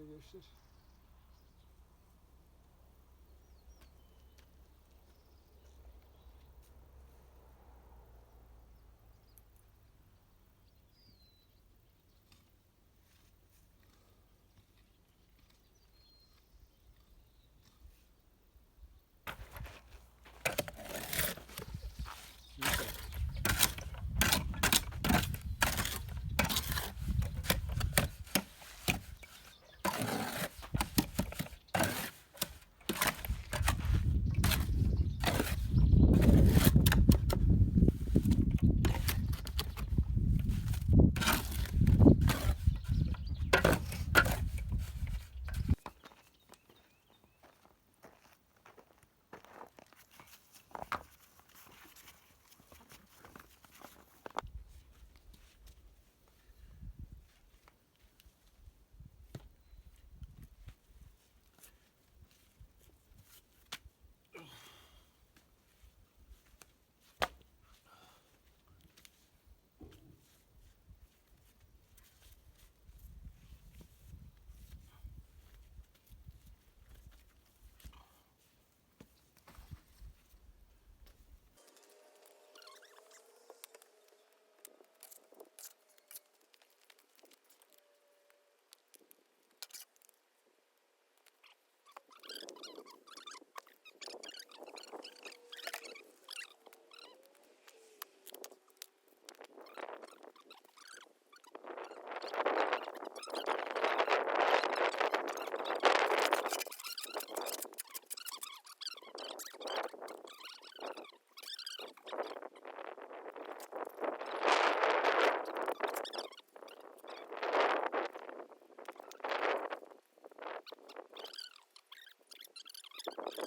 değerli gençler.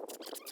you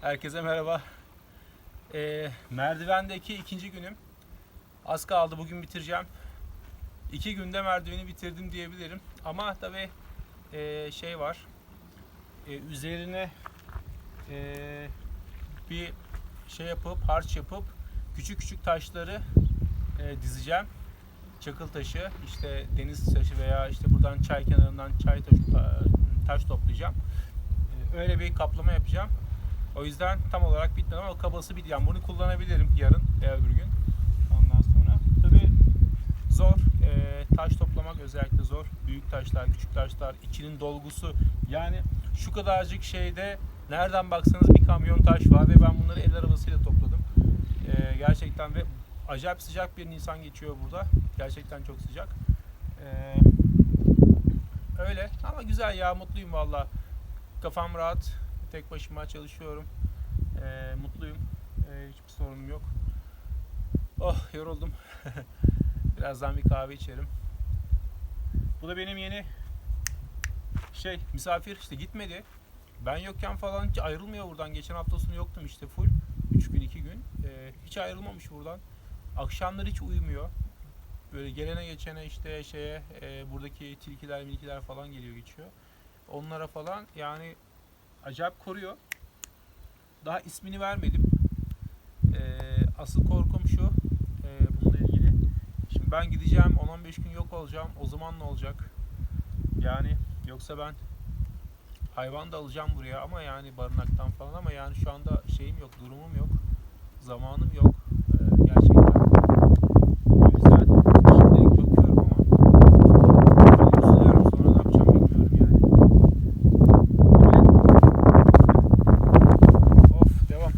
Herkese merhaba. Ee, merdivendeki ikinci günüm. Az kaldı bugün bitireceğim. İki günde merdiveni bitirdim diyebilirim. Ama tabi şey var. Ee, üzerine ee, bir şey yapıp harç yapıp küçük küçük taşları ee, dizeceğim. Çakıl taşı, işte deniz taşı veya işte buradan çay kenarından çay taş, taş toplayacağım. Ee, öyle bir kaplama yapacağım. O yüzden tam olarak bitmedi ama kabası bitti. Yani bunu kullanabilirim yarın veya öbür gün. Ondan sonra tabii zor. Ee, taş toplamak özellikle zor. Büyük taşlar, küçük taşlar, içinin dolgusu. Yani şu kadarcık şeyde nereden baksanız bir kamyon taş var ve ben bunları el arabasıyla topladım. Ee, gerçekten ve acayip sıcak bir Nisan geçiyor burada. Gerçekten çok sıcak. Ee, öyle ama güzel ya mutluyum valla. Kafam rahat. Tek başıma çalışıyorum. Ee, mutluyum. Ee, hiçbir sorunum yok. Oh yoruldum. Birazdan bir kahve içerim. Bu da benim yeni şey misafir işte gitmedi. Ben yokken falan hiç ayrılmıyor buradan. Geçen hafta sonu yoktum işte full. 3 gün 2 gün. Ee, hiç ayrılmamış buradan. Akşamları hiç uyumuyor. Böyle gelene geçene işte şeye e, buradaki tilkiler milkiler falan geliyor geçiyor. Onlara falan yani acayip koruyor. Daha ismini vermedim. Ee, asıl korkum şu e, bununla ilgili. Şimdi ben gideceğim 10-15 gün yok olacağım. O zaman ne olacak? Yani yoksa ben hayvan da alacağım buraya ama yani barınaktan falan ama yani şu anda şeyim yok, durumum yok. Zamanım yok. Ee, gerçekten. O yüzden şimdilik bakıyorum ama ben üzülüyorum. Sonra ne yapacağım bilmiyorum yani. Of devam.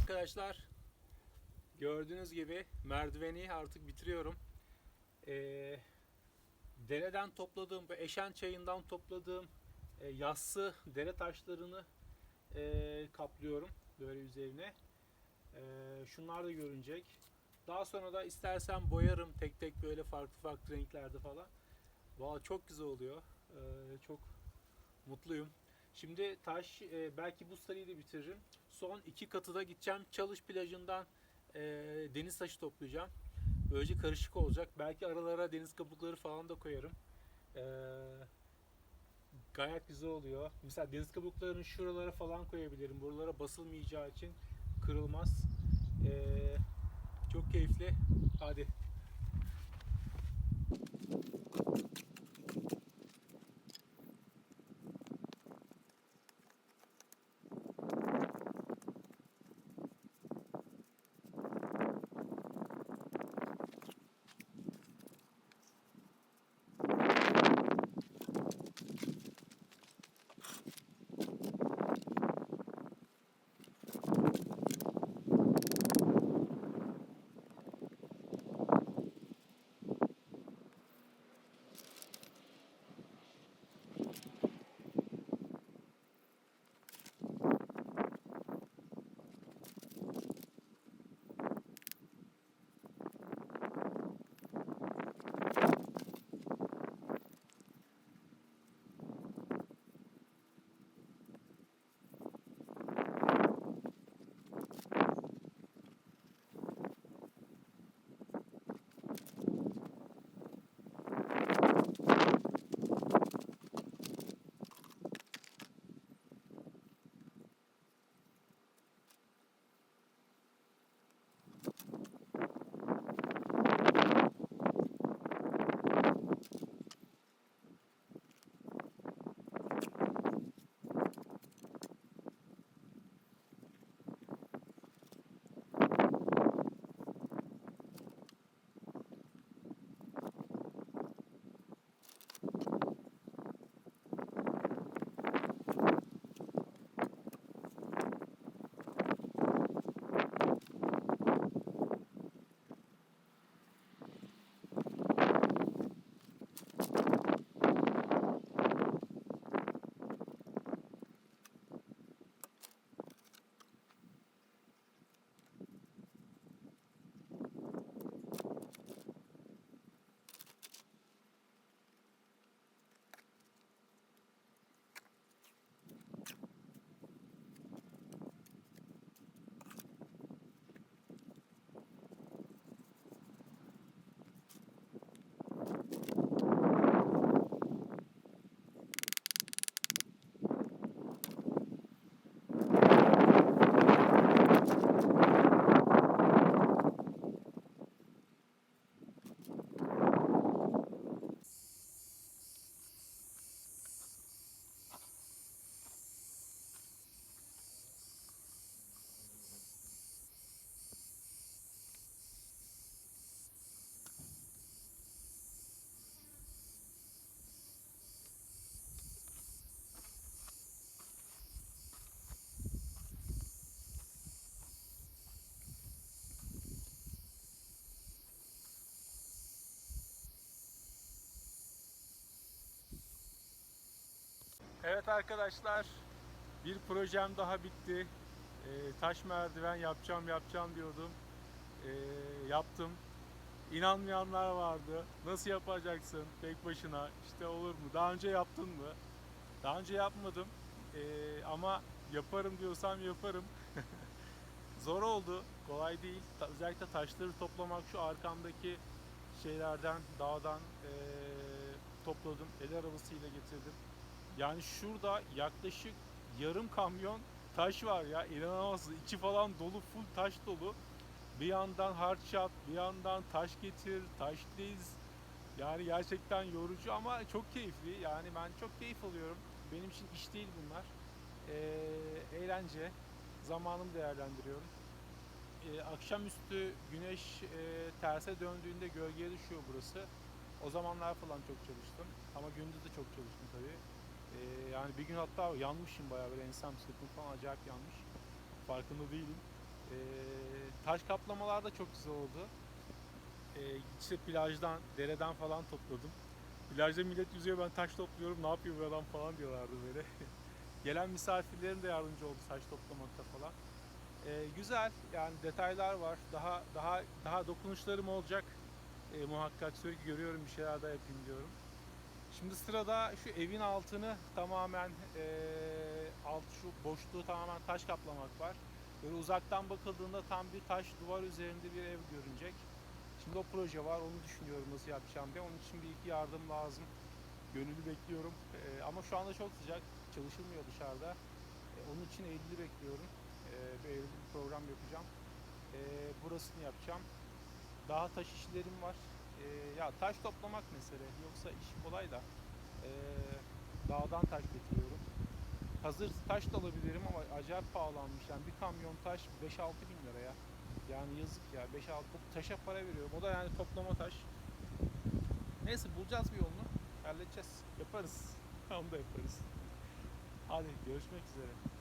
Arkadaşlar gördüğünüz gibi merdiveni artık bitiriyorum. Ee, dereden topladığım ve eşen çayından topladığım e, yassı dere taşlarını e, kaplıyorum böyle üzerine. E, şunlar da görünecek. Daha sonra da istersen boyarım tek tek böyle farklı farklı renklerde falan. Valla çok güzel oluyor. Ee, çok mutluyum. Şimdi taş e, belki bu sarıyı da bitiririm. Son iki katı da gideceğim. Çalış plajından e, deniz taşı toplayacağım. Böylece karışık olacak. Belki aralara deniz kabukları falan da koyarım. Ee, gayet güzel oluyor. Mesela deniz kabuklarını şuralara falan koyabilirim. Buralara basılmayacağı için kırılmaz. Ee, çok keyifli. Hadi. Evet arkadaşlar, bir projem daha bitti. Ee, taş merdiven yapacağım yapacağım diyordum. Ee, yaptım. İnanmayanlar vardı. Nasıl yapacaksın tek başına? İşte olur mu? Daha önce yaptın mı? Daha önce yapmadım. Ee, ama yaparım diyorsam yaparım. Zor oldu. Kolay değil. Özellikle taşları toplamak şu arkamdaki şeylerden, dağdan ee, topladım. El arabasıyla getirdim. Yani şurada yaklaşık yarım kamyon taş var ya inanamazsın. İçi falan dolu full taş dolu. Bir yandan harç yap, bir yandan taş getir, taş diz. Yani gerçekten yorucu ama çok keyifli. Yani ben çok keyif alıyorum. Benim için iş değil bunlar. Ee, eğlence. Zamanımı değerlendiriyorum. Ee, akşamüstü güneş e, terse döndüğünde gölgeye düşüyor burası. O zamanlar falan çok çalıştım. Ama gündüz de çok çalıştım tabii. Ee, yani bir gün hatta yanmışım bayağı böyle ensem sırtım falan acayip yanmış. Farkında değilim. Ee, taş kaplamalar da çok güzel oldu. Ee, işte plajdan, dereden falan topladım. Plajda millet yüzüyor ben taş topluyorum ne yapıyor bu adam falan diyorlardı böyle. Gelen misafirlerim de yardımcı oldu taş toplamakta falan. Ee, güzel yani detaylar var. Daha daha daha dokunuşlarım olacak. Ee, muhakkak sürekli görüyorum bir şeyler daha yapayım diyorum. Şimdi sırada şu evin altını tamamen eee, alt şu boşluğu tamamen taş kaplamak var. Böyle uzaktan bakıldığında tam bir taş duvar üzerinde bir ev görünecek. Şimdi o proje var onu düşünüyorum nasıl yapacağım diye. Onun için bir iki yardım lazım. Gönüllü bekliyorum. Eee, ama şu anda çok sıcak. Çalışılmıyor dışarıda. Eee, onun için Eylül'ü bekliyorum. Eee bir Eylül bir program yapacağım. Eee, burasını yapacağım. Daha taş işlerim var. Ee, ya taş toplamak mesele. Yoksa iş kolay da. Ee, dağdan taş getiriyorum. Hazır taş da alabilirim ama acayip pahalanmış. Yani bir kamyon taş 5-6 bin lira ya. Yani yazık ya. 5-6 bu taşa para veriyorum. O da yani toplama taş. Neyse bulacağız bir yolunu. Halledeceğiz. Yaparız. Onu da yaparız. Hadi görüşmek üzere.